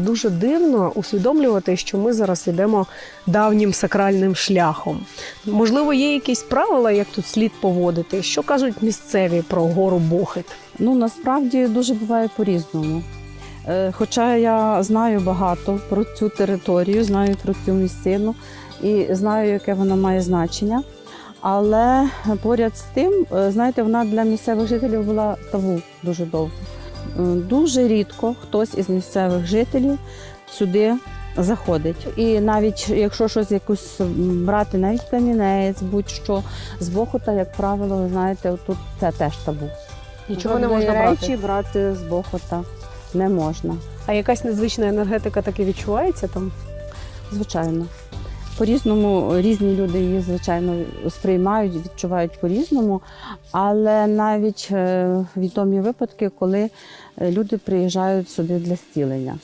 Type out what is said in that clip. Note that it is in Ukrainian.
Дуже дивно усвідомлювати, що ми зараз йдемо давнім сакральним шляхом. Можливо, є якісь правила, як тут слід поводити. Що кажуть місцеві про гору Бохит? Ну насправді дуже буває по-різному. Е, Хоча я знаю багато про цю територію, знаю про цю місцину і знаю, яке вона має значення. Але поряд з тим, е, знаєте, вона для місцевих жителів була табу дуже довго. Е, Дуже рідко хтось із місцевих жителів сюди заходить. І навіть якщо щось якусь брати, навіть камінець, будь-що з Бохота, як правило, ви знаєте, тут це теж табу. Нічого не можна речі брати. брати з Бохота не можна, А якась незвична енергетика таки відчувається там? звичайно. По-різному різні люди її, звичайно, сприймають, відчувають по-різному, але навіть е, відомі випадки, коли е, люди приїжджають сюди для зцілення.